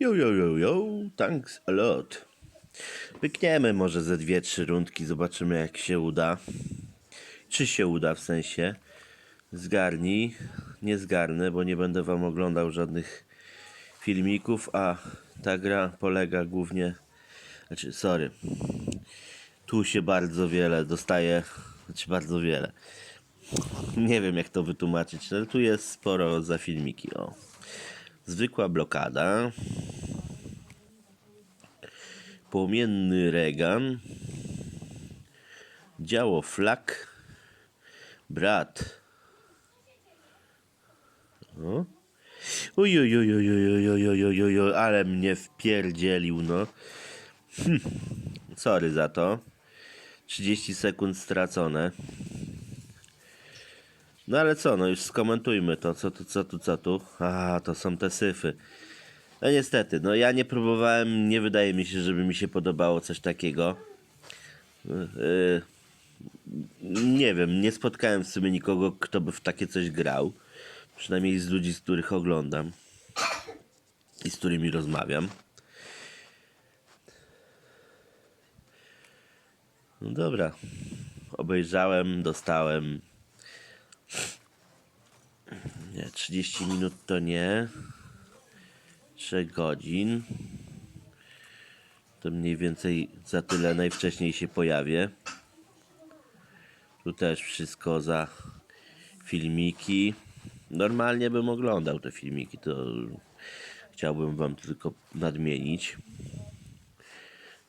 Yo, yo, yo, yo, thanks a lot. Pykniemy może ze dwie, trzy rundki, zobaczymy jak się uda. Czy się uda w sensie. Zgarnij. Nie zgarnę, bo nie będę wam oglądał żadnych filmików, a ta gra polega głównie... Znaczy, sorry. Tu się bardzo wiele dostaje, znaczy bardzo wiele. Nie wiem jak to wytłumaczyć, ale tu jest sporo za filmiki, o. Zwykła blokada. Płomienny Regan. Działo flak. Brat. O. Oj, oj, oj, oj, oj, oj, oj, oj, oj, oj, ale mnie wpierdzielił, no. Hm. Sorry za to. 30 sekund stracone. No ale co, no już skomentujmy to, co tu, co tu, co tu. A, to są te syfy. No niestety, no ja nie próbowałem, nie wydaje mi się, żeby mi się podobało coś takiego. Yy, nie wiem, nie spotkałem w sumie nikogo, kto by w takie coś grał. Przynajmniej z ludzi, z których oglądam i z którymi rozmawiam. No dobra. Obejrzałem, dostałem. Nie, 30 minut to nie. 3 godzin. To mniej więcej za tyle najwcześniej się pojawię. Tu też wszystko za filmiki. Normalnie bym oglądał te filmiki, to chciałbym wam tylko nadmienić.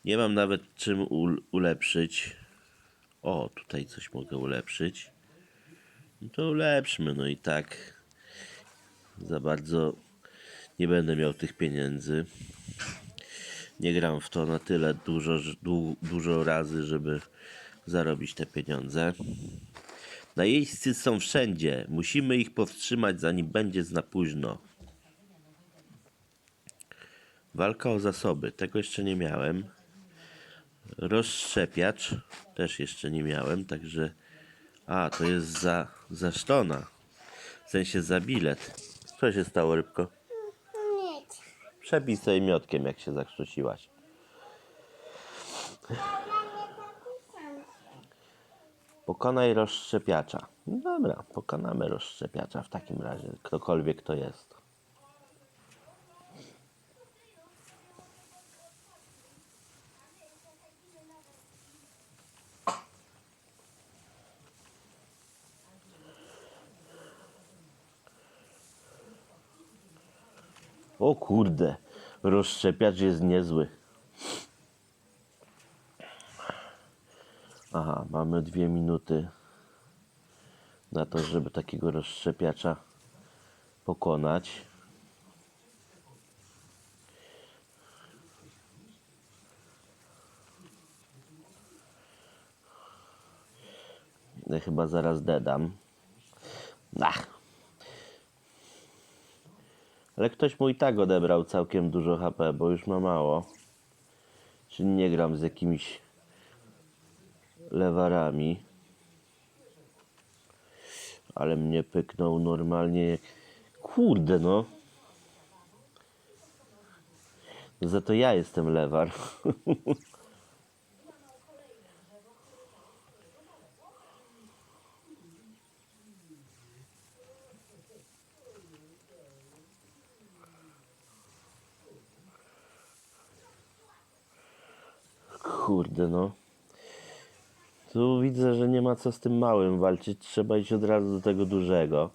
Nie mam nawet czym ul- ulepszyć. O, tutaj coś mogę ulepszyć. No to ulepszmy, no i tak za bardzo nie będę miał tych pieniędzy. Nie gram w to na tyle dużo, du- dużo razy, żeby zarobić te pieniądze. Najeźdźcy są wszędzie. Musimy ich powstrzymać, zanim będzie za późno. Walka o zasoby. Tego jeszcze nie miałem. Rozszczepiacz. Też jeszcze nie miałem, także... A, to jest za, za sztona. W sensie za bilet. Co się stało, rybko? Nic. Przebij sobie miotkiem, jak się zakrztusiłaś. Pokonaj rozszczepiacza. Dobra, pokonamy rozszczepiacza w takim razie, ktokolwiek to jest. O kurde, rozszczepiacz jest niezły. Aha, mamy dwie minuty na to, żeby takiego rozszczepiacza pokonać. Ja chyba zaraz dedam. Ale ktoś mu i tak odebrał całkiem dużo HP, bo już ma mało. Czyli nie gram z jakimiś lewarami. Ale mnie pyknął normalnie. Kurde no. Za to ja jestem lewar. Kurde no. Tu widzę, że nie ma co z tym małym walczyć. Trzeba iść od razu do tego dużego.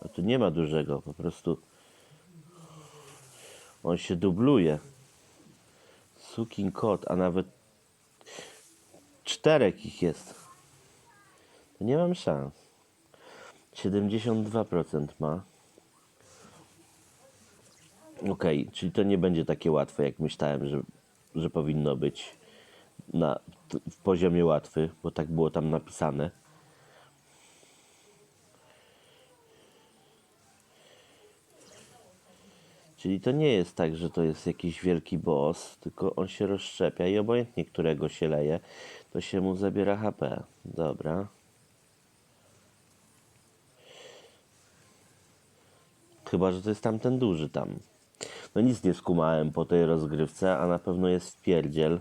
A tu nie ma dużego, po prostu on się dubluje. Sukin kot, a nawet czterech ich jest. To nie mam szans. 72% ma. Okej, czyli to nie będzie takie łatwe, jak myślałem, że, że powinno być na, w poziomie łatwy, bo tak było tam napisane. Czyli to nie jest tak, że to jest jakiś wielki boss, tylko on się rozszczepia i obojętnie którego się leje, to się mu zabiera HP. Dobra. Chyba, że to jest tamten duży tam. No nic nie skumałem po tej rozgrywce, a na pewno jest wpierdziel.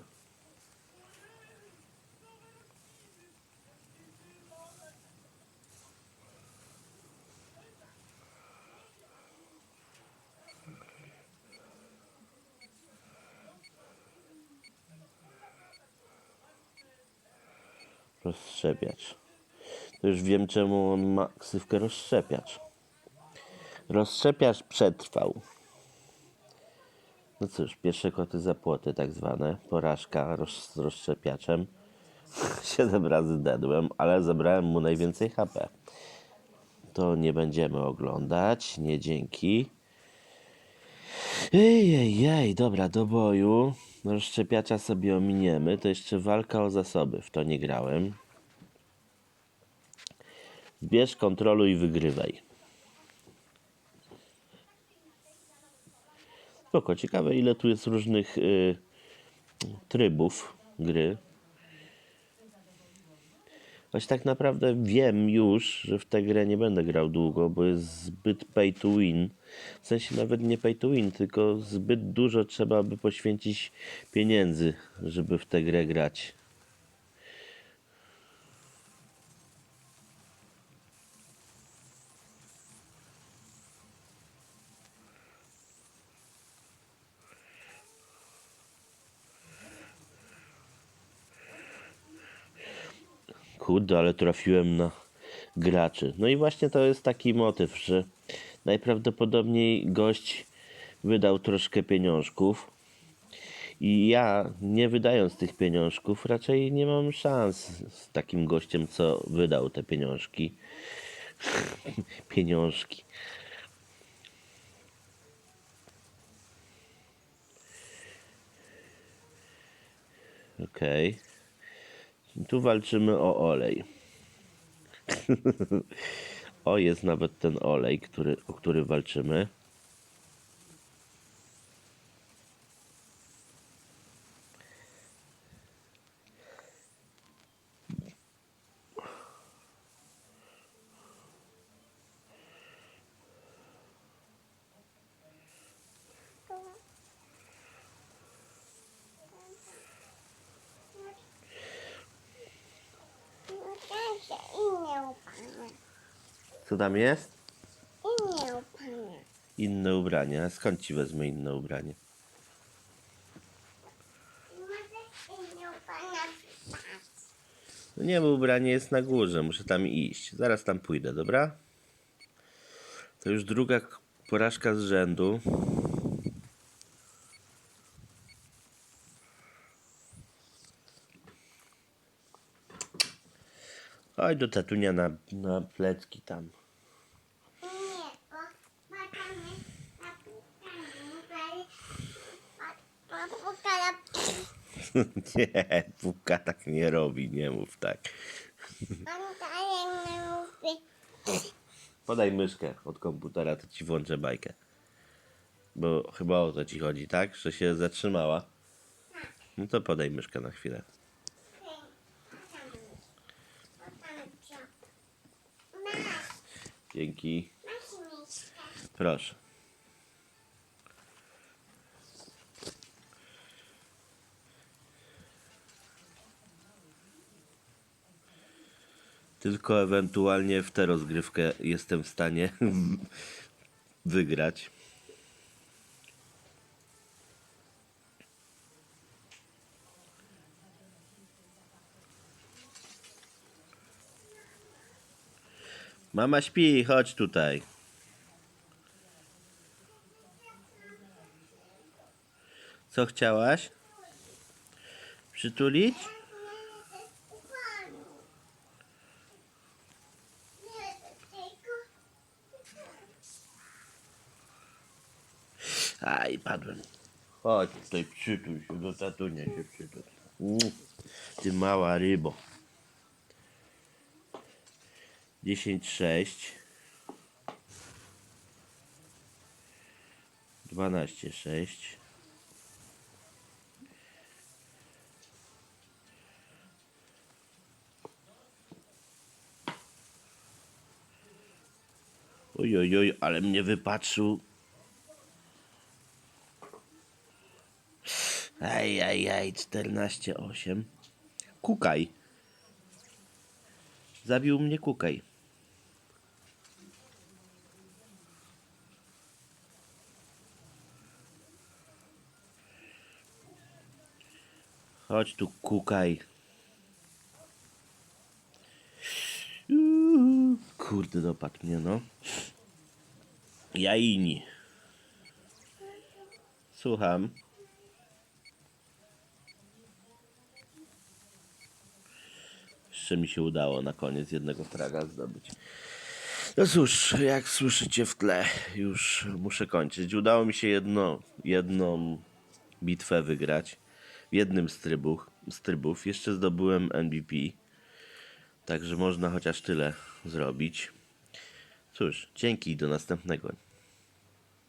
Rozszczepiacz. To już wiem, czemu on ma ksywkę rozszczepiacz. Rozszczepiacz przetrwał. No cóż, pierwsze koty za płoty tak zwane. Porażka roz, z rozszczepiaczem. Siedem razy dedłem, ale zebrałem mu najwięcej HP. To nie będziemy oglądać. Nie dzięki. Ej, ej, ej, dobra, do boju. Rozszczepiacza sobie ominiemy. To jeszcze walka o zasoby. W to nie grałem. Bierz, kontroluj i wygrywaj. Spoko, ciekawe ile tu jest różnych y, trybów gry. Choć tak naprawdę wiem już, że w tę grę nie będę grał długo, bo jest zbyt pay to win. W sensie nawet nie pay to win, tylko zbyt dużo trzeba by poświęcić pieniędzy, żeby w tę grę grać. Kurde, ale trafiłem na graczy. No i właśnie to jest taki motyw, że najprawdopodobniej gość wydał troszkę pieniążków i ja, nie wydając tych pieniążków, raczej nie mam szans z takim gościem, co wydał te pieniążki. pieniążki. Okej. Tu walczymy o olej. o, jest nawet ten olej, który, o który walczymy. Proszę, inne upanie. Co tam jest? Inne upanie. Inne ubrania. A Skąd ci wezmę inne ubranie? No nie, bo ubranie jest na górze. Muszę tam iść. Zaraz tam pójdę, dobra? To już druga porażka z rzędu. Oj, do tatunia na, na plecki tam. Nie, puka tak nie robi, nie mów tak. Podaj myszkę od komputera, to ci włączę bajkę. Bo chyba o to ci chodzi, tak? Że się zatrzymała. No to podaj myszkę na chwilę. Dzięki. Proszę. Tylko ewentualnie w tę rozgrywkę jestem w stanie wygrać. Mama śpi, chodź tutaj. Co chciałaś? Przytulić? Aj, padłem. Chodź tutaj, przytul się do tatunia się przytul. Mm, Ty mała rybo. 10, 6. Dwanaście, sześć. Oj, oj, ale mnie wypatrzył. Aj, aj, aj, 14, 8. Kukaj. Zabił mnie kukaj. Chodź tu, kukaj. Kurde, dopadł mnie, no. Jaini. Słucham. Jeszcze mi się udało na koniec jednego fraga zdobyć. No cóż, jak słyszycie w tle, już muszę kończyć. Udało mi się jedno, jedną bitwę wygrać w jednym z trybów. Z trybów. Jeszcze zdobyłem MVP. Także można chociaż tyle zrobić. Cóż, dzięki i do następnego.